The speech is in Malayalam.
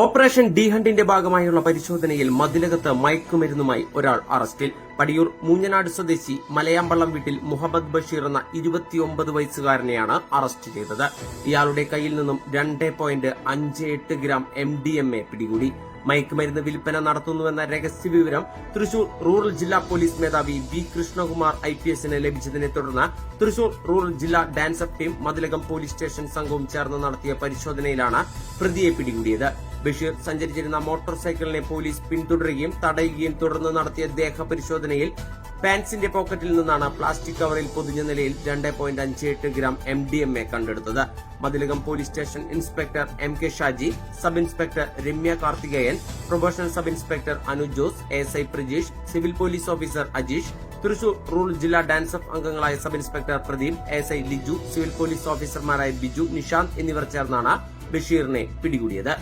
ഓപ്പറേഷൻ ഡി ഹണ്ടിന്റെ ഭാഗമായുള്ള പരിശോധനയിൽ മതിലകത്ത് മയക്കുമരുന്നുമായി ഒരാൾ അറസ്റ്റിൽ. പടിയൂർ മൂഞ്ഞനാട് സ്വദേശി മലയാമ്പള്ളം വീട്ടിൽ മുഹമ്മദ് ബഷീർ എന്ന ഇരുപത്തിയൊമ്പത് വയസ്സുകാരനെയാണ് അറസ്റ്റ് ചെയ്തത്. ഇയാളുടെ കയ്യിൽ നിന്നും രണ്ട് ഗ്രാം എ പിടികൂടി. മയക്കുമരുന്ന് വിൽപ്പന നടത്തുന്നുവെന്ന രഹസ്യ വിവരം തൃശൂർ റൂറൽ ജില്ലാ പോലീസ് മേധാവി വി കൃഷ്ണകുമാർ ഐ പി എസിന് ലഭിച്ചതിനെ തുടർന്ന് തൃശൂർ റൂറൽ ജില്ലാ DANSAF team Mathilakam police station സംഘവും ചേർന്ന് നടത്തിയ പരിശോധനയിലാണ് പ്രതിയെ പിടികൂടിയത്. ബഷീർ സഞ്ചരിച്ചിരുന്ന മോട്ടോർ സൈക്കിളിനെ പോലീസ് പിന്തുടരുകയും തടയുകയും തുടർന്ന് നടത്തിയ ദേഹ പരിശോധനയിൽ പാൻസിന്റെ പോക്കറ്റിൽ നിന്നാണ് പ്ലാസ്റ്റിക് കവറിൽ പൊതിഞ്ഞ നിലയിൽ രണ്ട് പോയിന്റ് അഞ്ച് എട്ട് gram M D M A കണ്ടെടുത്തത്. Mathilakam police station inspector M K Shaji sub inspector Ramya Karthikeyan probational sub inspector Anu Jose S I Prajeesh civil police officer Ajeesh Thrissur rural ജില്ലാ ഡാൻസ് ഓഫ് അംഗങ്ങളായ sub inspector Pradeep S I Liju civil police ഓഫീസർമാരായ ബിജു നിഷാന്ത് എന്നിവർ ചേർന്നാണ് ബഷീറിനെ പിടികൂടിയത്.